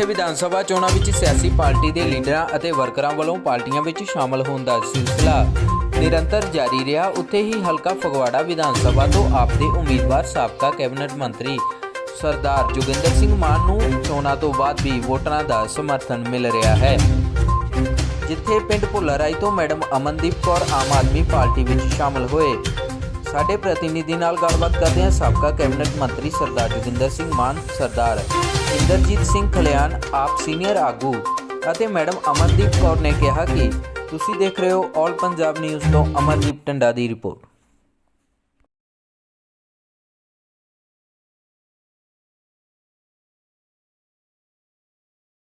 ਜਿੱਥੇ ਵਿਧਾਨ ਸਭਾ ਚੋਣਾਂ ਵਿੱਚ ਸਿਆਸੀ ਪਾਰਟੀ ਦੇ ਲੀਡਰਾਂ ਅਤੇ ਵਰਕਰਾਂ ਵੱਲੋਂ ਪਾਰਟੀਆਂ ਵਿੱਚ ਸ਼ਾਮਲ ਹੋਣ ਦਾ ਸਿਲਸਿਲਾ ਨਿਰੰਤਰ ਜਾਰੀ ਰਿਹਾ। ਉੱਥੇ ਹੀ ਹਲਕਾ ਫਗਵਾੜਾ ਵਿਧਾਨ ਸਭਾ ਤੋਂ ਆਪ ਦੇ ਉਮੀਦਵਾਰ ਸਾਬਕਾ ਕੈਬਨਿਟ ਮੰਤਰੀ ਸਰਦਾਰ ਜੋਗਿੰਦਰ ਸਿੰਘ ਮਾਨ ਨੂੰ ਚੋਣਾਂ ਤੋਂ ਬਾਅਦ ਵੀ ਵੋਟਰਾਂ ਦਾ ਸਮਰਥਨ ਮਿਲ ਰਿਹਾ ਹੈ। ਜਿੱਥੇ ਪਿੰਡ ਭੁੱਲਰਾਈ ਤੋਂ ਮੈਡਮ ਅਮਨਦੀਪ ਕੌਰ ਆਮ ਆਦਮੀ ਪਾਰਟੀ ਵਿੱਚ ਸ਼ਾਮਲ ਹੋਏ। ਸਾਡੇ ਪ੍ਰਤੀਨਿਧੀ ਨਾਲ ਗੱਲਬਾਤ ਕਰਦੇ ਹਾਂ ਸਾਬਕਾ ਕੈਬਨਿਟ ਮੰਤਰੀ ਸਰਦਾਰ ਜੋਗਿੰਦਰ ਸਿੰਘ ਮਾਨ, ਸਰਦਾਰ ਇੰਦਰਜੀਤ ਸਿੰਘ ਖਲਿਆਣ, ਆਪ ਸੀਨੀਅਰ ਆਗੂ ਅਤੇ ਮੈਡਮ ਅਮਨਦੀਪ ਕੌਰ ਨੇ ਕਿਹਾ ਕਿ ਤੁਸੀਂ ਦੇਖ ਰਹੇ ਹੋ ਆਲ ਪੰਜਾਬ ਨਿਊਜ਼ ਤੋਂ ਅਮਨਦੀਪ ਟੰਡਾ ਦੀ ਰਿਪੋਰਟ।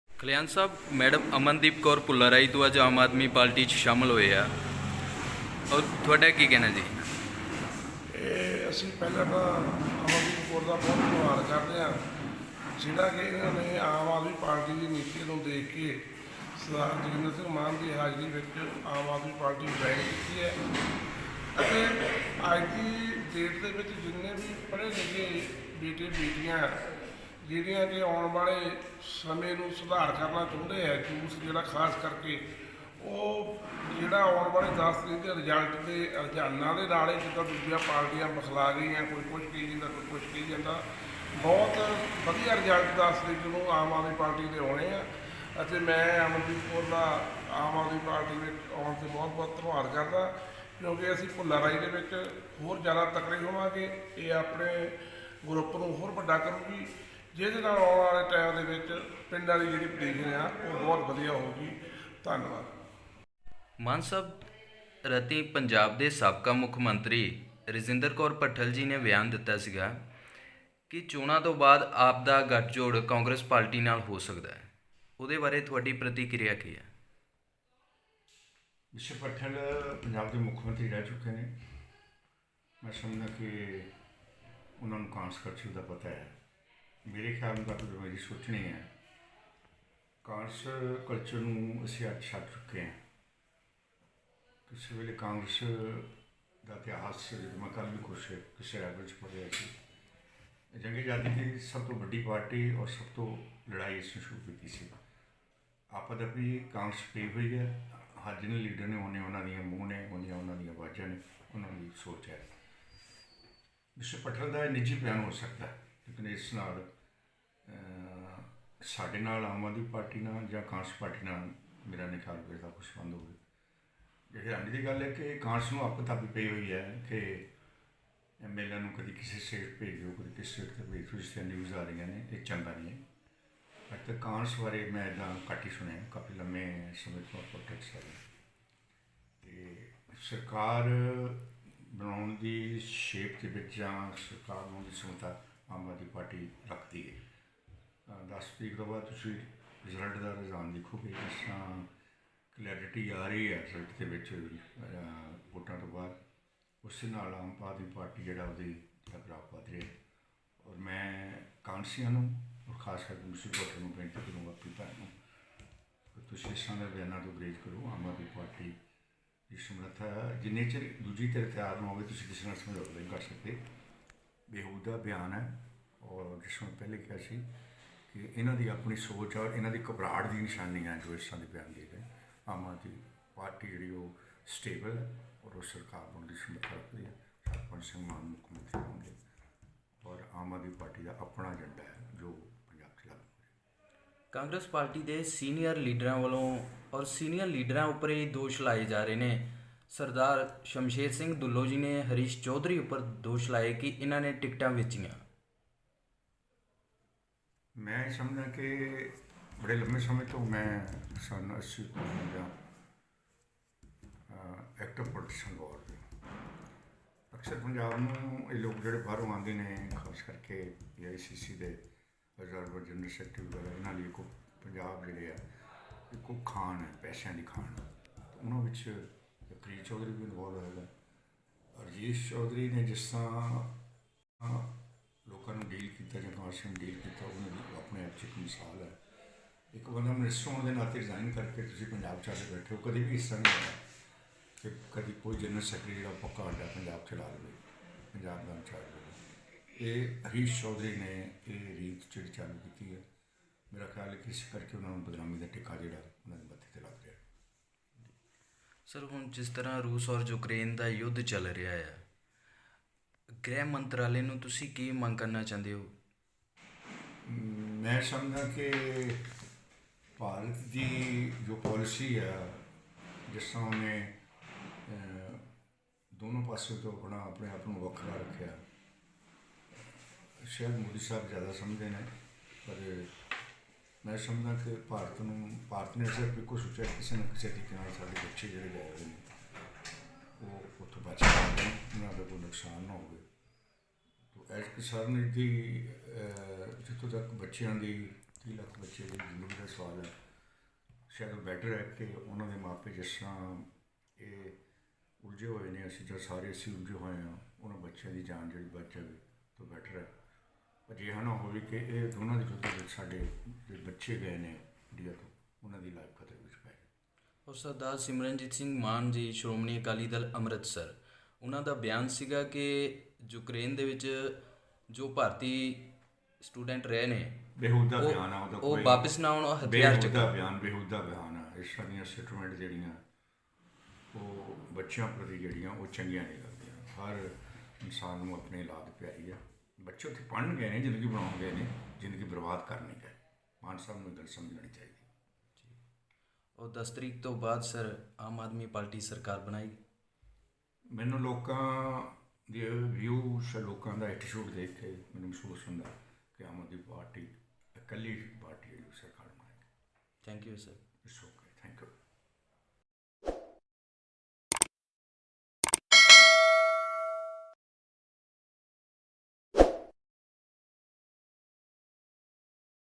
ਕਲਿਆਣ ਸਾਹਿਬ, ਮੈਡਮ ਅਮਨਦੀਪ ਕੌਰ ਪੁੱਲਰਾਈ ਤੋਂ ਅੱਜ ਆਮ ਆਦਮੀ ਪਾਰਟੀ 'ਚ ਸ਼ਾਮਲ ਹੋਏ ਆ। ਔਰ ਤੁਹਾਡਾ ਕੀ ਕਹਿਣਾ ਜੀ? ਇਹ ਅਸੀਂ ਪਹਿਲਾਂ ਤਾਂ ਅਮਰਦੀਪ ਕੌਰ ਦਾ ਬਹੁਤ ਧੰਨਵਾਦ ਕਰਦੇ ਹਾਂ। ਜਿਹੜਾ ਕਿ ਇਹਨਾਂ ਨੇ ਆਮ ਆਦਮੀ ਪਾਰਟੀ ਦੀ ਨੀਤੀ ਨੂੰ ਦੇਖ ਕੇ ਸਰਦਾਰ ਜਗਿੰਦਰ ਸਿੰਘ ਮਾਨ ਦੀ ਹਾਜ਼ਰੀ ਵਿੱਚ ਆਮ ਆਦਮੀ ਪਾਰਟੀ ਜੁਆਇਨ ਕੀਤੀ ਹੈ ਅਤੇ ਅੱਜ ਦੀ ਡੇਟ ਦੇ ਵਿੱਚ ਜਿੰਨੇ ਵੀ ਪੜ੍ਹੇ ਲਿਖੇ ਬੇਟੇ ਬੇਟੀਆਂ ਜਿਹੜੀਆਂ ਕਿ ਆਉਣ ਵਾਲੇ ਸਮੇਂ ਨੂੰ ਸੁਧਾਰ ਕਰਨਾ ਚਾਹੁੰਦੇ ਹੈ ਜੂਸ ਜਿਹੜਾ ਖਾਸ ਕਰਕੇ ਉਹ ਜਿਹੜਾ ਆਉਣ ਵਾਲੇ 10 ਤਰੀਕ ਦੇ ਰਿਜ਼ਲਟ ਦੇ ਰੁਝਾਨਾਂ ਦੇ ਨਾਲ ਹੀ ਜਿੱਦਾਂ ਦੂਜੀਆਂ ਪਾਰਟੀਆਂ ਬਖਲਾ ਗਈਆਂ ਕੋਈ ਕੁਝ ਕਹੀ ਜਾਂਦਾ, ਕੋਈ ਕੁਝ ਕਹੀ ਜਾਂਦਾ, ਬਹੁਤ ਵਧੀਆ ਰਿਜ਼ਲਟ 10 ਤਰੀਕ ਨੂੰ ਆਮ ਆਦਮੀ ਪਾਰਟੀ ਦੇ ਆਉਣੇ ਆ। ਅਤੇ ਮੈਂ ਅਮਨਦੀਪ ਕੌਰ ਦਾ ਆਮ ਆਦਮੀ ਪਾਰਟੀ ਵਿੱਚ ਆਉਣ ਤੇ ਬਹੁਤ ਬਹੁਤ ਧੰਨਵਾਦ ਕਰਦਾ, ਕਿਉਂਕਿ ਅਸੀਂ ਭੁੱਲਾ ਰਾਈ ਦੇ ਵਿੱਚ ਹੋਰ ਜ਼ਿਆਦਾ ਤਕੜੇ ਹੋਵਾਂਗੇ, ਇਹ ਆਪਣੇ ਗਰੁੱਪ ਨੂੰ ਹੋਰ ਵੱਡਾ ਕਰੂਗੀ। ਜਿਹਦੇ ਨਾਲ ਆਉਣ ਵਾਲੇ ਟਾਈਮ ਦੇ ਵਿੱਚ ਪਿੰਡਾਂ ਦੀ ਜਿਹੜੀ ਪੋਜੀਸ਼ਨ ਆ, ਉਹ ਬਹੁਤ ਵਧੀਆ ਹੋਊਗੀ। ਧੰਨਵਾਦ। ਮਾਨ ਸਾਹਿਬ, ਰਤੀ ਪੰਜਾਬ ਦੇ ਸਾਬਕਾ ਮੁੱਖ ਮੰਤਰੀ ਰਜਿੰਦਰ ਕੌਰ ਭੱਠਲ ਜੀ ਨੇ ਬਿਆਨ ਦਿੱਤਾ ਸੀਗਾ ਕਿ ਚੋਣਾਂ ਤੋਂ ਬਾਅਦ ਆਪ ਦਾ ਗੱਠਜੋੜ ਕਾਂਗਰਸ ਪਾਰਟੀ ਨਾਲ ਹੋ ਸਕਦਾ ਹੈ। ਉਹਦੇ ਬਾਰੇ ਤੁਹਾਡੀ ਪ੍ਰਤੀਕਿਰਿਆ ਕੀ ਹੈ? ਵਿਸ਼ੇ ਪਟੇਲ ਪੰਜਾਬ ਦੇ ਮੁੱਖ ਮੰਤਰੀ ਰਹਿ ਚੁੱਕੇ ਨੇ। ਮੈਂ ਸਮਝਦਾ ਕਿ ਉਹਨਾਂ ਨੂੰ ਕਾਂਗਰਸ ਕਲਚਰ ਦਾ ਪਤਾ ਹੈ। ਮੇਰੇ ਖਿਆਲ ਨਾਲ ਜੋ ਮੇਰੀ ਸੋਚਣੀ ਹੈ। ਕਾਂਸ ਕਲਚਰ ਨੂੰ ਅਸੀਂ ਅੱਜ ਛੱਡ ਚੁੱਕੇ ਹਾਂ। ਕਿਸੇ ਵੇਲੇ ਕਾਂਗਰਸ ਦਾ ਇਤਿਹਾਸ ਜਦੋਂ ਮੈਂ ਕੱਲ੍ਹ ਵੀ ਕੁਛ ਕਿਸੇ ਰਾਗ 'ਚ ਪੜ੍ਹਿਆ ਸੀ ਜੰਗੀ ਆਜ਼ਾਦੀ ਦੀ ਸਭ ਤੋਂ ਵੱਡੀ ਪਾਰਟੀ ਔਰ ਸਭ ਤੋਂ ਲੜਾਈ ਇਸ ਨੇ ਸ਼ੁਰੂ ਕੀਤੀ ਸੀ ਆਪਦ ਆਪਣੀ ਕਾਂਗਰਸ ਪਈ ਹੋਈ ਹੈ ਹਰ ਜਿਹਨੇ ਲੀਡਰ ਨੇ ਉਹਨੇ ਉਹਨਾਂ ਦੀਆਂ ਮੂੰਹ ਨੇ ਉਹਨੀਆਂ ਉਹਨਾਂ ਦੀਆਂ ਆਵਾਜ਼ਾਂ ਨੇ ਉਹਨਾਂ ਦੀ ਸੋਚ ਹੈ ਵਿਸ਼ੇ ਪਟੇਲ ਦਾ ਇਹ ਨਿੱਜੀ ਬਿਆਨ ਹੋ ਸਕਦਾ ਲੇਕਿਨ ਇਸ ਨਾਲ ਸਾਡੇ ਨਾਲ ਆਮ ਆਦਮੀ ਪਾਰਟੀ ਨਾਲ ਜਾਂ ਕਾਂਗਰਸ ਪਾਰਟੀ ਨਾਲ ਮੇਰਾ ਨਹੀਂ ਖਿਆਲ ਕੋਈ ਦਾ ਕੁਝ ਬੰਦ ਹੋ ਗਿਆ ਹੈਰਾਨੀ ਦੀ ਗੱਲ ਹੈ ਕਿ ਕਾਂਗਰਸ ਨੂੰ ਆਪੋ ਤਾਪੀ ਪਈ ਹੋਈ ਹੈ ਕਿ ਐਮਐਲਏ ਨੂੰ ਕਦੀ ਕਿਸੇ ਸਟੇਟ ਭੇਜ ਦਿਓ ਕਦੀ ਕਿਸੇ ਸਟੇਟ ਤੇ ਭੇਜ ਦਿਓ ਇਸ ਤੇ ਨਿਊਜ਼ ਆ ਰਹੀਆਂ ਨੇ, ਇਹ ਚੰਗਾ ਨਹੀਂ ਹੈ। ਅੱਜ ਤੱਕ ਕਾਂਗਰਸ ਬਾਰੇ ਮੈਂ ਇਦਾਂ ਘੱਟ ਹੀ ਸੁਣਿਆ, ਕਾਫੀ ਲੰਮੇ ਸਮੇਂ ਤੋਂ ਪ੍ਰੋਟੈਕਟ ਕਰ ਤੇ ਸਰਕਾਰ ਬਣਾਉਣ ਦੀ ਸ਼ੇਪ ਦੇ ਵਿੱਚ ਜਾਂ ਸਰਕਾਰ ਬਣਾਉਣ ਦੀ ਸਮਤਾ ਆਮ ਆਦਮੀ ਪਾਰਟੀ ਰੱਖਦੀ ਹੈ। ਅਹ ਦਸ ਤਰੀਕ ਤੋਂ ਬਾਅਦ ਤੁਸੀਂ ਰਿਜ਼ਲਟ ਦਾ ਰੁਝਾਨ ਦੇਖੋਗੇ ਕਿਸ ਤਰ੍ਹਾਂ ਕਲੈਰਿਟੀ ਆ ਰਹੀ ਹੈ ਰਿਜ਼ਲਟ ਦੇ ਵਿੱਚ ਵੋਟਾਂ ਤੋਂ ਬਾਅਦ। ਉਸ ਨਾਲ ਆਮ ਆਦਮੀ ਪਾਰਟੀ ਜਿਹੜਾ ਉਹਦੀ ਜਿਹੜਾ ਗ੍ਰਾਫ ਰਿਹਾ ਔਰ ਮੈਂ ਕਾਂਸੀਆਂ ਨੂੰ ਔਰ ਖਾਸ ਕਰਕੇ ਮੁਸਲਿਮ ਵੋਟਰ ਨੂੰ ਬੇਨਤੀ ਕਰੂੰਗਾ ਆਪਣੀ ਭੈਣ ਨੂੰ ਕਿ ਤੁਸੀਂ ਇਸ ਤਰ੍ਹਾਂ ਦੇ ਬਿਆਨਾਂ ਤੋਂ ਗਰੇਜ ਕਰੋ, ਆਮ ਆਦਮੀ ਪਾਰਟੀ ਦੀ ਸਮਰੱਥਾ ਜਿੰਨੇ ਚਿਰ ਦੂਜੀ ਧਿਰ ਤਿਆਰ ਨਾ ਹੋਵੇ, ਤੁਸੀਂ ਕਿਸੇ ਨਾਲ ਸਮਝੌਤਾ ਨਹੀਂ ਕਰ ਸਕਦੇ। ਬੇਹੂਦਾ ਬਿਆਨ ਹੈ ਔਰ ਜਿਸ ਨੂੰ ਪਹਿਲੇ ਕਿਹਾ ਸੀ ਕਿ ਇਹਨਾਂ ਦੀ ਆਪਣੀ ਸੋਚ ਔਰ ਇਹਨਾਂ ਦੀ ਘਬਰਾਹਟ ਦੀ ਨਿਸ਼ਾਨੀ ਹੈ ਜੋ ਇਸ ਤਰ੍ਹਾਂ ਦੇ ਬਿਆਨ ਦੇ ਆਮ ਆਦਮੀ ਪਾਰਟੀ ਜਿਹੜੀ ਉਹ ਸਟੇਬਲ ਹੈ ਔਰ ਉਹ ਸਰਕਾਰ ਬਣਨ ਦੀ ਸਮਰੱਥਾ ਰੱਖਦੀ ਹੈ। ਸਰਪੰਚ ਸਿੰਘ ਮਾਨ ਮੁੱਖ ਮੰਤਰੀ ਹੋਣਗੇ। ਔਰ ਆਮ ਆਦਮੀ ਪਾਰਟੀ ਦਾ ਆਪਣਾ ਏਜੰਡਾ ਹੈ ਜੋ ਪੰਜਾਬ 'ਚ ਲਾਗੂ ਕਾਂਗਰਸ ਪਾਰਟੀ ਦੇ ਸੀਨੀਅਰ ਲੀਡਰਾਂ ਵੱਲੋਂ ਔਰ ਸੀਨੀਅਰ ਲੀਡਰਾਂ ਉੱਪਰ ਇਹ ਦੋਸ਼ ਲਾਏ ਜਾ ਰਹੇ ਨੇ। ਸਰਦਾਰ ਸ਼ਮਸ਼ੇਰ ਸਿੰਘ ਦੁੱਲੋ ਜੀ ਨੇ ਹਰੀਸ਼ ਚੌਧਰੀ ਉੱਪਰ ਦੋਸ਼ ਲਾਏ ਕਿ ਇਹਨਾਂ ਨੇ ਟਿਕਟਾਂ ਵੇਚੀਆਂ। ਮੈਂ ਸਮਝਦਾ ਕਿ ਬੜੇ ਲੰਮੇ ਸਮੇਂ ਤੋਂ ਮੈਂ ਸਨ 80 ਤੋਂ ਜਾਂ ਐਕਟਿਵ ਪੋਲੀਟੀਸ਼ਨ ਗੌਰ ਅਕਸਰ ਪੰਜਾਬ ਨੂੰ ਇਹ ਲੋਕ ਜਿਹੜੇ ਬਾਹਰੋਂ ਆਉਂਦੇ ਨੇ, ਖਾਸ ਕਰਕੇ ਏਆਈਸੀਸੀ ਦੇ ਰਿਜ਼ਰਵ ਜਨਰਲ ਸੈਕਟਰੀ ਵਗੈਰਾ, ਇਹਨਾਂ ਲਈ ਕੋ ਪੰਜਾਬ ਜਿਹੜੇ ਆ, ਇੱਕੋ ਖਾਣ ਹੈ, ਪੈਸਿਆਂ ਦੀ ਖਾਣ ਉਹਨਾਂ ਵਿੱਚ ਕਰੀ ਚੌਧਰੀ ਵੀ ਇਨਵੋਲਵ ਹੋਏਗਾ ਰਜੀਸ਼ ਚੌਧਰੀ ਨੇ ਜਿਸ ਤਰ੍ਹਾਂ ਲੋਕਾਂ ਨੂੰ ਡੀਲ ਕੀਤਾ ਜਾਂ ਕਾਂਗਰਸ ਨੂੰ ਡੀਲ ਕੀਤਾ, ਉਹਨਾਂ ਦੀ ਆਪਣੇ ਆਪ 'ਚ ਇੱਕ ਮਿਸਾਲ ਹੈ। ਇੱਕ ਬੰਦਾ ਮਿਨਿਸਟਰ ਹੋਣ ਦੇ ਨਾਤੇ ਰਿਜ਼ਾਈਨ ਕਰਕੇ ਤੁਸੀਂ ਪੰਜਾਬ 'ਚ ਆ ਕੇ ਬੈਠੇ ਹੋ ਕਦੀ ਵੀ ਇਸ ਤਰ੍ਹਾਂ ਨਹੀਂ ਹੋਇਆ ਕਿ ਕਦੀ ਕੋਈ ਜਨਰਲ ਸੈਕਟਰੀ ਜਿਹੜਾ ਪੱਕਾ ਅੱਡਾ ਪੰਜਾਬ 'ਚ ਲਾ ਲਵੇ ਪੰਜਾਬ ਦਾ ਇੰਚਾਰਜ ਹੋਵੇ ਇਹ ਹਰੀਸ਼ ਚੌਧਰੀ ਨੇ ਇਹ ਰੀਤ ਜਿਹੜੀ ਚਾਲੂ ਕੀਤੀ ਹੈ ਮੇਰਾ ਖਿਆਲ ਹੈ ਕਿ ਇਸ ਕਰਕੇ ਉਹਨਾਂ ਨੂੰ ਬਦਨਾਮੀ ਦਾ ਟਿੱਕਾ ਜਿਹੜਾ ਉਹਨਾਂ ਦੇ ਮੱਥੇ ਤੇ ਲੱਗ ਰਿਹਾ ਸਰ ਹੁਣ ਜਿਸ ਤਰ੍ਹਾਂ ਰੂਸ ਔਰ ਯੂਕਰੇਨ ਦਾ ਯੁੱਧ ਚੱਲ ਰਿਹਾ ਹੈ ਗ੍ਰਹਿ ਮੰਤਰਾਲੇ ਨੂੰ ਤੁਸੀਂ ਕੀ ਮੰਗ ਕਰਨਾ ਚਾਹੁੰਦੇ ਹੋ? ਮੈਂ ਸਮਝਦਾ ਕਿ ਭਾਰਤ ਦੀ ਜੋ ਪਾਲਿਸੀ ਹੈ ਜਿਸ ਤਰ੍ਹਾਂ ਉਹਨੇ ਦੋਨੋਂ ਪਾਸੇ ਤੋਂ ਆਪਣਾ, ਆਪਣੇ ਆਪ ਨੂੰ ਵੱਖਰਾ ਰੱਖਿਆ। ਸ਼ਾਇਦ ਮੋਦੀ ਸਾਹਿਬ ਜ਼ਿਆਦਾ ਸਮਝਦੇ ਨੇ, ਪਰ ਮੈਂ ਸਮਝਦਾ ਕਿ ਭਾਰਤ ਨੂੰ, ਭਾਰਤ ਨੇ ਸਿਰਫ ਇੱਕੋ ਸੋਚਿਆ ਕਿਸੇ ਨਾ ਕਿਸੇ ਤਰੀਕੇ ਨਾਲ ਸਾਡੇ ਬੱਚੇ ਜਿਹੜੇ ਗਏ ਹੋਏ ਨੇ, ਉਹ ਉੱਥੋਂ ਬਚ ਕੇ ਉਹਨਾਂ ਦਾ ਕੋਈ ਨੁਕਸਾਨ ਨਾ ਹੋਵੇ। ਤੋ ਐਸ ਕਿਸਾਨ ਦੀ ਜਿੱਥੋਂ ਤੱਕ ਬੱਚਿਆਂ ਦੀ 30 ਲੱਖ ਬੱਚੇ ਦੀ ਜ਼ਿੰਦਗੀ ਦਾ ਸਵਾਲ ਹੈ। ਸ਼ਾਇਦ ਬੈਟਰ ਹੈ ਕਿ ਉਹਨਾਂ ਦੇ ਮਾਪੇ ਜਿਸ ਤਰ੍ਹਾਂ ਇਹ ਉਲਝੇ ਹੋਏ ਨੇ, ਅਸੀਂ ਤਾਂ ਸਾਰੇ ਅਸੀਂ ਉਲਝੇ ਹੋਏ ਹਾਂ, ਉਹਨਾਂ ਬੱਚਿਆਂ ਦੀ ਜਾਨ ਜਿਹੜੀ ਬਚ ਜਾਵੇ ਤਾਂ ਬੈਟਰ ਹੈ। ਅਜਿਹਾ ਨਾ ਹੋਵੇ ਕਿ ਇਹ ਦੋਨਾਂ ਦੇ ਵਿੱਚ ਸਾਡੇ ਜਿਹੜੇ ਬੱਚੇ ਗਏ ਨੇ ਇੰਡੀਆ ਤੋਂ, ਉਹਨਾਂ ਦੀ ਲਾਈਫ ਖਤਰੇ ਵਿੱਚ ਪੈ ਜਾਵੇ ਔਰ ਸਰਦਾਰ ਸਿਮਰਨਜੀਤ ਸਿੰਘ ਮਾਨ ਜੀ, ਸ਼੍ਰੋਮਣੀ ਅਕਾਲੀ ਦਲ ਅੰਮ੍ਰਿਤਸਰ। ਉਹਨਾਂ ਦਾ ਬਿਆਨ ਸੀਗਾ ਕਿ ਯੂਕਰੇਨ ਦੇ ਵਿੱਚ ਜੋ ਭਾਰਤੀ ਸਟੂਡੈਂਟ ਰਹੇ ਨੇ ਬੇਹੂਦਾ ਬਿਆਨ ਆ ਉਹਦਾ ਉਹ ਵਾਪਸ ਨਾ ਆਉਣ ਉਹ ਹਥਿਆਰ ਚੱਕ ਬੇਹੂਦਾ ਬਿਆਨ ਬੇਹੂਦਾ ਬਿਆਨ ਆ। ਇਸ ਤਰ੍ਹਾਂ ਦੀਆਂ ਸਟੇਟਮੈਂਟ ਜਿਹੜੀਆਂ ਉਹ ਬੱਚਿਆਂ ਪ੍ਰਤੀ ਜਿਹੜੀਆਂ ਉਹ ਚੰਗੀਆਂ ਨਹੀਂ ਲੱਗਦੀਆਂ। ਹਰ ਇਨਸਾਨ ਨੂੰ ਆਪਣੇ ਔਲਾਦ ਪਿਆਰੀ ਆ। ਬੱਚੇ ਉੱਥੇ ਪੜ੍ਹਨ ਗਏ ਨੇ ਜ਼ਿੰਦਗੀ ਬਣਾਉਣ ਗਏ ਨੇ ਜ਼ਿੰਦਗੀ ਬਰਬਾਦ ਕਰਨ ਗਏ। ਮਾਨ ਸਾਹਿਬ ਨੂੰ ਗੱਲ ਸਮਝਣੀ ਚਾਹੀਦੀ। ਉਹ 10 ਤਰੀਕ ਤੋਂ ਬਾਅਦ ਸਰ ਆਮ ਆਦਮੀ ਪਾਰਟੀ ਸਰਕਾਰ ਬਣਾਈ ਮੈਨੂੰ ਲੋਕਾਂ ਦੇ ਵਿਊ ਲੋਕਾਂ ਦਾ ਐਟੀਟਿਊਡ ਦੇਖ ਕੇ ਮੈਨੂੰ ਮਹਿਸੂਸ ਹੁੰਦਾ। ਕਿ ਆਮ ਆਦਮੀ ਪਾਰਟੀ ਇਕੱਲੀ ਪਾਰਟੀ ਹੈ ਜੋ ਸਰਕਾਰ ਬਣਾਏਗੀ। Thank you sir it's okay thank you